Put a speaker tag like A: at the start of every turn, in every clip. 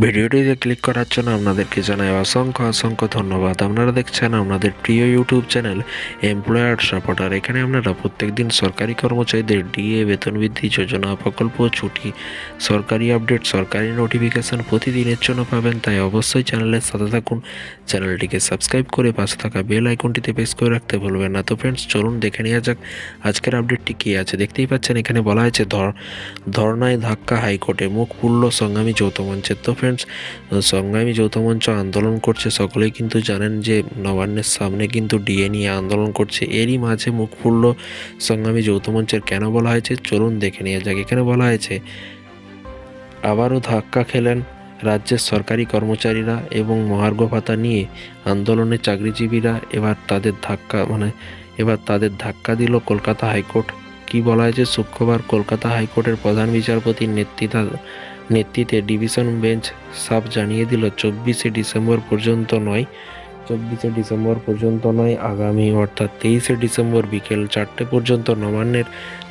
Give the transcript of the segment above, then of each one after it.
A: ভিডিওটিতে ক্লিক করার জন্য আপনাদেরকে জানাই অসংখ্য অসংখ্য ধন্যবাদ। আপনারা দেখছেন আপনাদের প্রিয় ইউটিউব চ্যানেল এমপ্লয়ার সাপোর্টার এখানে আপনারা প্রত্যেকদিন সরকারি কর্মচারীদের ডিএ, বেতন বৃদ্ধি, যোজনা, প্রকল্প, ছুটি, সরকারি আপডেট, সরকারি নোটিফিকেশন প্রতিদিনের জন্য পাবেন। তাই অবশ্যই চ্যানেলের সাথে থাকুন। চ্যানেলটিকে সাবস্ক্রাইব করে পাশে থাকা বেল আইকনটিতে প্রেস করে রাখতে ভুলবেন না। তো ফ্রেন্ডস চলুন দেখে নেওয়া যাক আজকের আপডেটটি কী আছে। দেখতেই পাচ্ছেন এখানে বলা হয়েছে ধর, ধর্নায় ধাক্কা হাইকোর্টে মুখ পুরল সংগ্রামী যৌথ মঞ্চের তো ফ্রেন্ডস সংগ্রামী যৌথ মঞ্চ আন্দোলন করছে, সকলেই কিন্তু জানেন যে নবান্নের সামনে কিন্তু ডিএ নিয়ে আন্দোলন করছে। এরই মাঝে মুখ পুরল সংগ্রামী যৌথ মঞ্চের কেন বলা হয়েছে? চলুন দেখে নেওয়া যাক, এখানে বলা হয়েছে, আবারও ধাক্কা খেলেন রাজ্যের সরকারি কর্মচারীরা এবং মহার্ঘ ভাতা নিয়ে আন্দোলনে চাকরিজীবীরা। এবার তাদের ধাক্কা মানে এবার তাদের ধাক্কা দিল কলকাতা হাইকোর্ট। কি বলা হয়েছে? শুক্রবার কলকাতা হাইকোর্টের প্রধান বিচারপতির নেতৃত্বা নেতৃত্বে ডিভিশন বেঞ্চ সাফ জানিয়ে দিল, চব্বিশে ডিসেম্বর পর্যন্ত নয়, চব্বিশে ডিসেম্বর পর্যন্ত নয়, আগামী অর্থাৎ তেইশে ডিসেম্বর বিকেল চারটে পর্যন্ত নবান্নের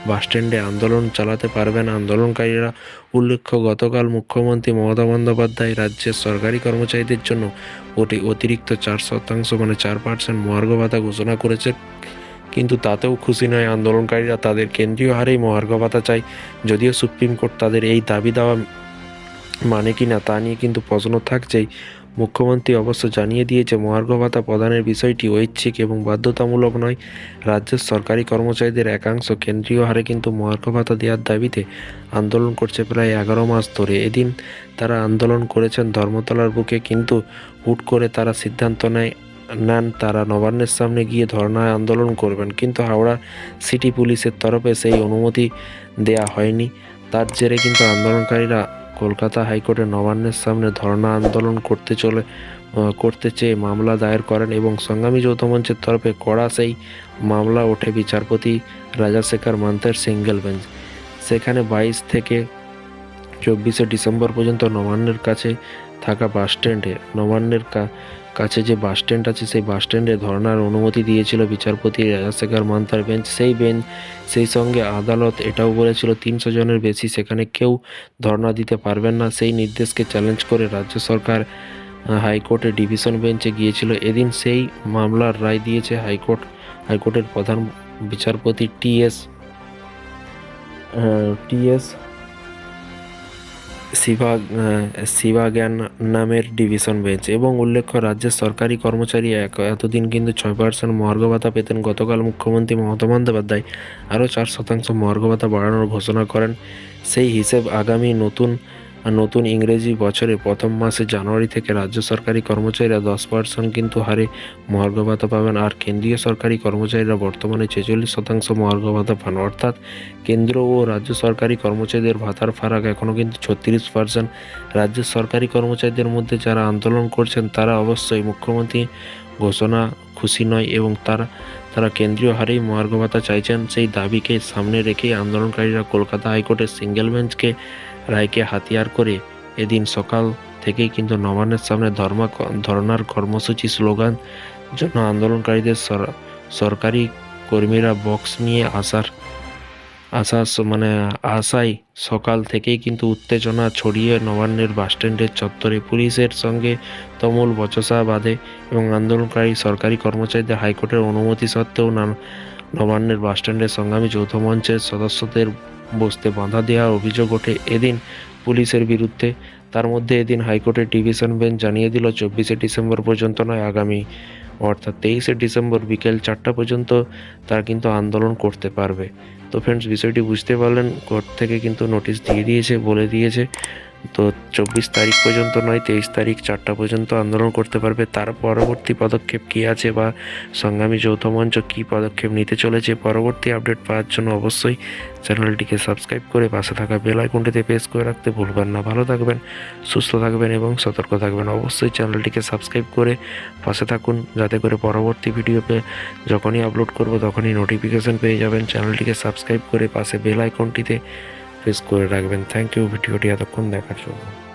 A: বাসস্ট্যান্ডে আন্দোলন চালাতে পারবেন আন্দোলনকারীরা। উল্লেখ্য, গতকাল মুখ্যমন্ত্রী মমতা বন্দ্যোপাধ্যায় রাজ্যের সরকারি কর্মচারীদের জন্য অতি অতিরিক্ত চার শতাংশ মানে চার পার্সেন্ট মহার্ঘ ভাতা ঘোষণা করেছে। কিন্তু তাতেও খুশি নয় আন্দোলনকারীরা, তাদের কেন্দ্রীয় হারেই মহার্ঘ ভাতা চায়। যদিও সুপ্রিম কোর্ট তাদের এই দাবি দেওয়া মানে কি না তা নিয়ে কিন্তু প্রশ্ন থাকছেই। মুখ্যমন্ত্রী অবশ্য জানিয়ে দিয়েছে, মহার্ঘ ভাতা প্রদানের বিষয়টি ঐচ্ছিক এবং বাধ্যতামূলক নয়। রাজ্যের সরকারি কর্মচারীদের একাংশ কেন্দ্রীয় হারে কিন্তু মহার্ঘ ভাতা দেওয়ার দাবিতে আন্দোলন করছে প্রায় এগারো মাস ধরে। এদিন তারা আন্দোলন করেছেন ধর্মতলার বুকে, কিন্তু হুট করে তারা সিদ্ধান্ত নেয়, নেন তারা নবান্নের সামনে গিয়ে ধর্নায় আন্দোলন করবেন। কিন্তু হাওড়া সিটি পুলিশের তরফে সেই অনুমতি দেয়া হয়নি। তার জেরে কিন্তু আন্দোলনকারীরা কলকাতা হাইকোর্টে নবান্নের সামনে ধর্ণা আন্দোলন করতে চলে করতে চেয়ে মামলা দায়ের করেন এবং সংগ্রামী যৌথ মঞ্চের তরফে কড়া সেই মামলা ওঠে বিচারপতি রাজাশেখর মান্তের সিঙ্গেল বেঞ্চ। সেখানে বাইশ থেকে চব্বিশে ডিসেম্বর পর্যন্ত নবান্নের কাছে থাকা বাসস্ট্যান্ডে নবান্নের কাছে যে বাসস্ট্যান্ড আছে, সেই বাসস্ট্যান্ডে ধর্নার অনুমতি দিয়েছিল বিচারপতি রাজাশেখর মান্তার বেঞ্চ। সেই বেঞ্চ, সেই সঙ্গে আদালত এটাও বলেছিল, তিনশো জনের বেশি সেখানে কেউ ধর্ণা দিতে পারবেন না। সেই নির্দেশকে চ্যালেঞ্জ করে রাজ্য সরকার হাইকোর্টে ডিভিশন বেঞ্চে গিয়েছিল। এদিন সেই মামলার রায় দিয়েছে হাইকোর্ট, হাইকোর্টের প্রধান বিচারপতি টিএস টিএস শিবা জ্ঞান নামের ডিভিশন বেঞ্চ এবং উল্লেখ্য, রাজ্যের সরকারি কর্মচারী এক। এতদিন কিন্তু ছয় পার্সেন্ট মহার্ঘ ভাতা পেতেন। গতকাল মুখ্যমন্ত্রী মমতা বন্দ্যোপাধ্যায় আরও চার শতাংশ মহার্ঘ ভাতা বাড়ানোর ঘোষণা করেন। সেই হিসেব আগামী নতুন নতুন ইংরেজি বছরে প্রথম মাসে জানুয়ারি থেকে রাজ্য সরকারি কর্মচারীরা দশ পার্সেন্ট কিন্তু হারে মহার্ঘ ভাতা পাবেন আর কেন্দ্রীয় সরকারি কর্মচারীরা বর্তমানে ছেচল্লিশ শতাংশ মহার্ঘ ভাতা পান। অর্থাৎ কেন্দ্র ও রাজ্য সরকারি কর্মচারীদের ভাতার ফারাক এখনও কিন্তু ছত্রিশ পার্সেন্ট রাজ্য সরকারি কর্মচারীদের মধ্যে যারা আন্দোলন করছেন, তারা অবশ্যই মুখ্যমন্ত্রী ঘোষণা খুশি নয় এবং তারা তারা কেন্দ্রীয় হারেই মহার্ঘ ভাতা চাইছেন। সেই দাবিকে সামনে রেখেই আন্দোলনকারীরা কলকাতা হাইকোর্টের সিঙ্গেল বেঞ্চকে রায়কে হাতিয়ার করে এদিন সকাল থেকেই কিন্তু নবান্নের সামনে ধর্মা ধর্নার কর্মসূচি স্লোগান জন্য আন্দোলনকারীদের সর- সরকারি কর্মীরা বক্স নিয়ে আসার আসা মানে আশায় সকাল থেকেই কিন্তু উত্তেজনা ছড়িয়ে নবান্নের বাসস্ট্যান্ডের চত্বরে পুলিশের সঙ্গে তুমুল বচসা বাঁধে এবং আন্দোলনকারী সরকারি কর্মচারীদের হাইকোর্টের অনুমতি সত্ত্বেও নবান্নের বাসস্ট্যান্ডের সংগ্রামী যৌথ মঞ্চের সদস্যদের বসতে বাধা দেওয়ার অভিযোগ ওঠে। এদিন পুলিশের বিরুদ্ধে, তার মধ্যে এদিন হাইকোর্টের ডিভিশন বেঞ্চ জানিয়ে দিল, চব্বিশে ডিসেম্বর পর্যন্ত নয়, আগামী অর্থাৎ তেইশে ডিসেম্বর বিকেল চারটা পর্যন্ত তারা কিন্তু আন্দোলন করতে পারবে। তো ফ্রেন্ডস বিষয়টি বুঝতে পারলেন, কোর্ট থেকে কিন্তু নোটিশ দিয়ে দিয়েছে, বলে দিয়েছে। তো চব্বিশ তারিখ পর্যন্ত নয়, তেইশ তারিখ চারটা পর্যন্ত আন্দোলন করতে পারবে। তার পরবর্তী পদক্ষেপ কী আছে বা সংগ্রামী যৌথ মঞ্চ কী পদক্ষেপ নিতে চলেছে পরবর্তী আপডেট পাওয়ার জন্য অবশ্যই চ্যানেলটিকে সাবস্ক্রাইব করে পাশে থাকা বেল আইকনটিতে প্রেস করে রাখতে ভুলবেন না। ভালো থাকবেন, সুস্থ থাকবেন এবং সতর্ক থাকবেন। অবশ্যই চ্যানেলটিকে সাবস্ক্রাইব করে পাশে থাকুন, যাতে করে পরবর্তী ভিডিওতে যখনই আপলোড করব তখনই নোটিফিকেশন পেয়ে যাবেন। চ্যানেলটিকে সাবস্ক্রাইব করে পাশে বেল আইকনটিতে প্রেস করে রাখবেন। থ্যাংক ইউ ভিডিওটি এতক্ষণ দেখার জন্য।